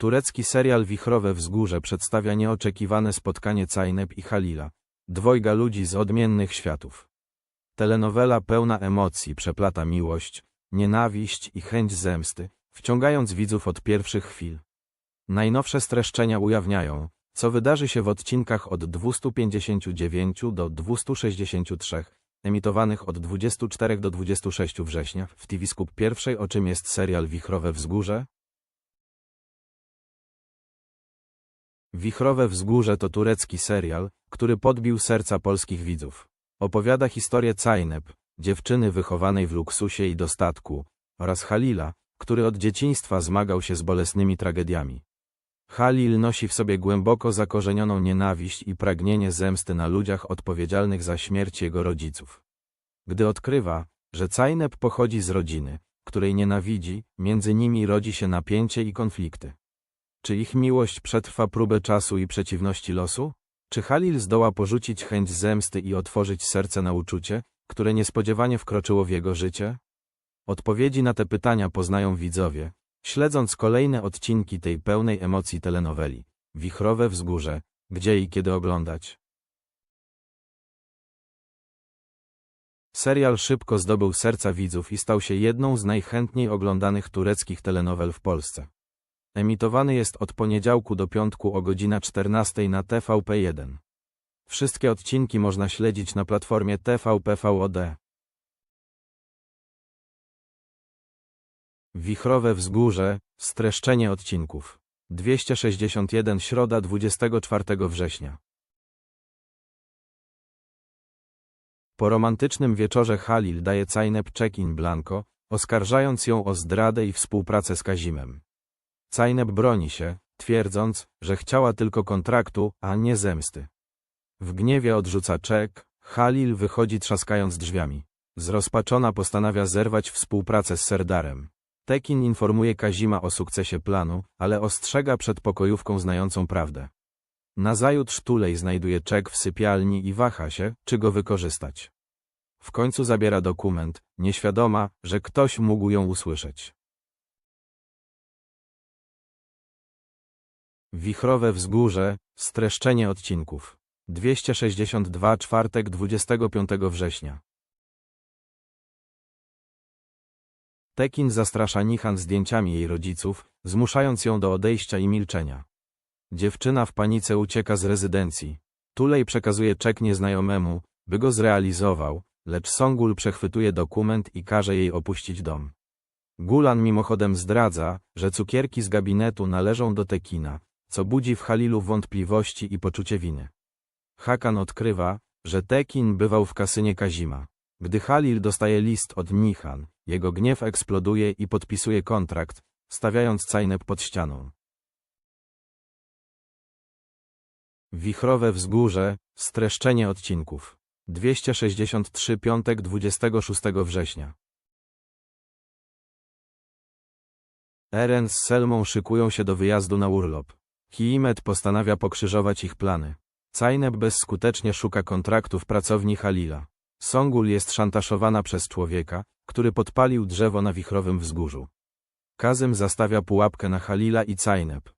Turecki serial Wichrowe Wzgórze przedstawia nieoczekiwane spotkanie Cajneb i Halila, dwojga ludzi z odmiennych światów. Telenowela pełna emocji przeplata miłość, nienawiść i chęć zemsty, wciągając widzów od pierwszych chwil. Najnowsze streszczenia ujawniają, co wydarzy się w odcinkach od 259 do 263, emitowanych od 24 do 26 września w TV Skup pierwszej o czym jest serial Wichrowe Wzgórze? Wichrowe Wzgórze to turecki serial, który podbił serca polskich widzów. Opowiada historię Cajneb, dziewczyny wychowanej w luksusie i dostatku, oraz Halila, który od dzieciństwa zmagał się z bolesnymi tragediami. Halil nosi w sobie głęboko zakorzenioną nienawiść i pragnienie zemsty na ludziach odpowiedzialnych za śmierć jego rodziców. Gdy odkrywa, że Cajneb pochodzi z rodziny, której nienawidzi, między nimi rodzi się napięcie i konflikty. Czy ich miłość przetrwa próbę czasu i przeciwności losu? Czy Halil zdoła porzucić chęć zemsty i otworzyć serce na uczucie, które niespodziewanie wkroczyło w jego życie? Odpowiedzi na te pytania poznają widzowie, śledząc kolejne odcinki tej pełnej emocji telenoweli. Wichrowe wzgórze, gdzie i kiedy oglądać. Serial szybko zdobył serca widzów i stał się jedną z najchętniej oglądanych tureckich telenowel w Polsce. Emitowany jest od poniedziałku do piątku o godzina 14 na TVP1. Wszystkie odcinki można śledzić na platformie TVP VOD. Wichrowe wzgórze, streszczenie odcinków. 261 Środa 24 września. Po romantycznym wieczorze Halil daje Cajnep check-in Blanco, oskarżając ją o zdradę i współpracę z Kazimem. Cajnep broni się, twierdząc, że chciała tylko kontraktu, a nie zemsty. W gniewie odrzuca czek, Halil wychodzi trzaskając drzwiami. Zrozpaczona postanawia zerwać współpracę z Serdarem. Tekin informuje Kazima o sukcesie planu, ale ostrzega przed pokojówką znającą prawdę. Nazajutrz Tulej znajduje czek w sypialni i waha się, czy go wykorzystać. W końcu zabiera dokument, nieświadoma, że ktoś mógł ją usłyszeć. Wichrowe wzgórze, streszczenie odcinków. 262 czwartek 25 września. Tekin zastrasza Nichan zdjęciami jej rodziców, zmuszając ją do odejścia i milczenia. Dziewczyna w panice ucieka z rezydencji. Tulej przekazuje czek nieznajomemu, by go zrealizował, lecz Songul przechwytuje dokument i każe jej opuścić dom. Gulan mimochodem zdradza, że cukierki z gabinetu należą do Tekina, co budzi w Halilu wątpliwości i poczucie winy. Hakan odkrywa, że Tekin bywał w kasynie Kazima. Gdy Halil dostaje list od Nichan, jego gniew eksploduje i podpisuje kontrakt, stawiając Cajnep pod ścianą. Wichrowe wzgórze, streszczenie odcinków. 263 piątek 26 września. Eren z Selmą szykują się do wyjazdu na urlop. Hiimet postanawia pokrzyżować ich plany. Cajnep bezskutecznie szuka kontraktu w pracowni Halila. Songul jest szantażowana przez człowieka, który podpalił drzewo na wichrowym wzgórzu. Kazym zastawia pułapkę na Halila i Cajnep.